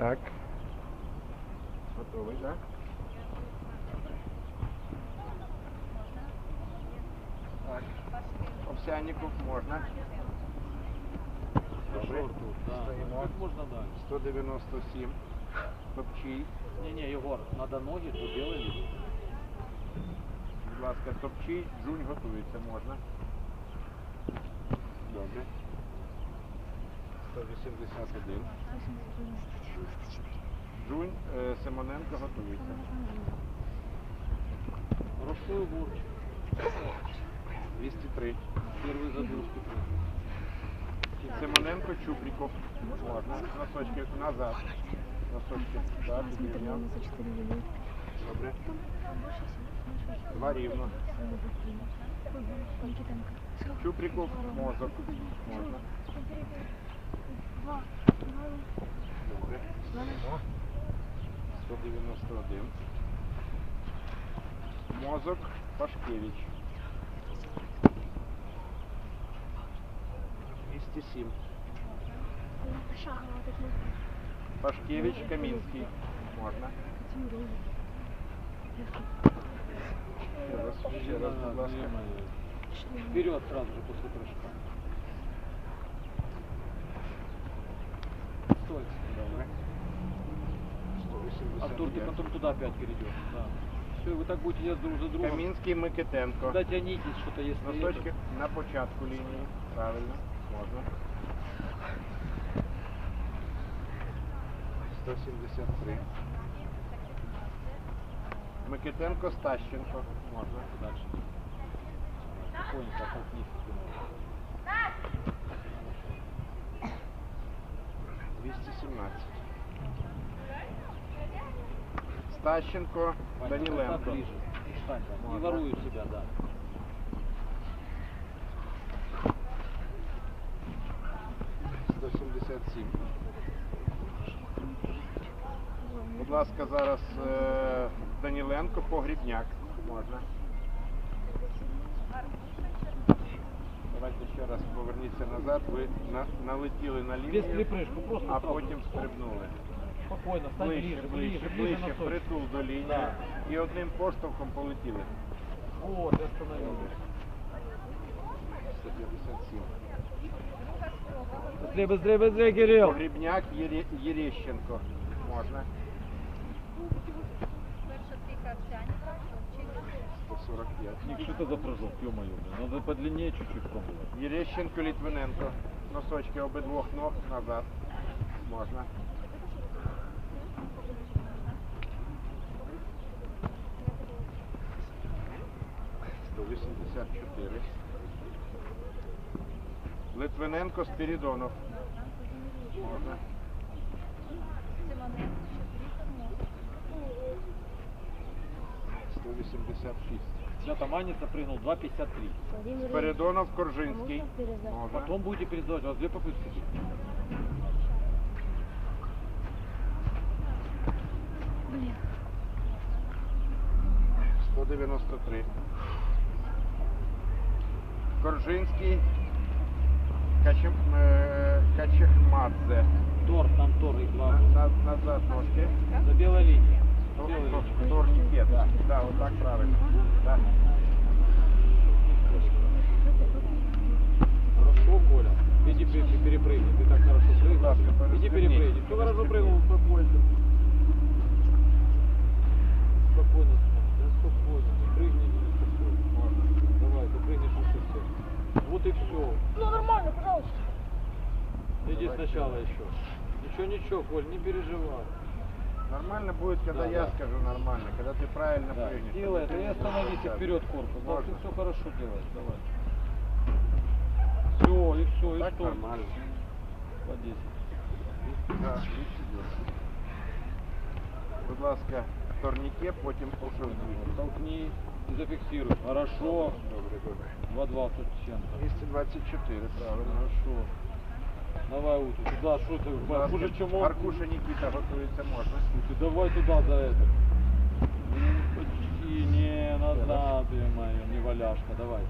Так. Готовий, так? Так. Овсянников можна. Стоїмо. Тут можна далі. 197. Топчий. Не-не, Егор, надо ноги, то делали. Будь ласка, топчий. Джунь готується, можна. Добре. 181. Джунь е, Симоненко готується. Ростовый бурч. 203. Первый загрузки. Симоненко Чуприков. Можна. Носочки назад. Носочки. Так, підрівняв. Добре. Два рівно. Чуприков, мозок. Можна. Добре. О, 191. Мозок Пашкевич. 207. Пашкевич Камінський. Можна. Ще раз, ще раз, ласка. Вперед сразу же после прыжка. Стой. Добре. Артур, ты 185. потом туда опять перейдешь. Да. Все, вы так будете делать друг за другом. Камінський Микитенко. Дотянитесь, что-то если Носочки это- на початку лінії. Правильно. Можна. 173. Микитенко Стащенко. Можна. Дальше. Спокойно, толкнись. 217. Стащенко там. Не воруй себя, да. – 177. Будь ласка, зараз е, Даніленко, Погрібняк. Можна. Давайте ще раз поверніться назад. Ви на, налетіли на лінію, а потім стрибнули Спокойно, встань Ближче, ближе, ближче, ближе, ближче, ближе, на притул до лінії. Да. І одним поштовхом полетіли. Вот, и остановились. 157. Быстрее, быстрее, быстрее, Кирилл. Погрібняк Єре- Єрещенко. Можна. Перша трійка овсяніка, топчий. 145. Ник, что это за прыжок, ё-моё, блин. Надо подлиннее чуть-чуть пробовать. Єрещенко Літвиненко. Носочки обидвох ног назад. Можна. Сто вісімдесят чотири. Литвиненко Спірідонов. Можна. Симоненко, Чуприков, 186. Сейчас там Аница прыгнул 2.53. Спиридонов Коржинський. Можна. Потом будете пересдавать, у вас две попытки. 193. Коржинський Качем, е, Качехмадзе. Тор, там Тор и На, главный. на, назад ножки. За белой линией. Тор- тор- да. Да, вот так правильно. Да. Хорошо, Коля. Иди пе- перепрыгни. Ты так хорошо. Ласка, Иди перепрыгни. Все хорошо прыгнул, побольше. Спокойно, смотри, да спокойно. Прыгни, спокойно. Можно. Давай, ты прыгнешь выше всех. Вот и все. Ну нормально, пожалуйста. Иди Давай, сначала давай. еще. Ничего, ничего, Коль, не переживай. Нормально будет, когда Да, я да. скажу нормально, когда ты правильно Да, прыгнешь. делай это Ты и не остановись и будешь вперед так. корпус. Да, Можно. ты все хорошо делаешь, давай. Все, и все, и Так что? нормально. По 10. Да, відсидів. Будь ласка, турніке, потім ушовки. Толкни и зафиксируй. Хорошо. Добре, добре. 2,20 с чем-то. 224, правильно. Хорошо. Давай, Уту, туда, что ты, Будь ласка, хуже, чем он. Аркуша Нікіта готується, можна. Ты давай туда за это. Ну, Почти, не, назад, ё-моё, не валяшка, давай.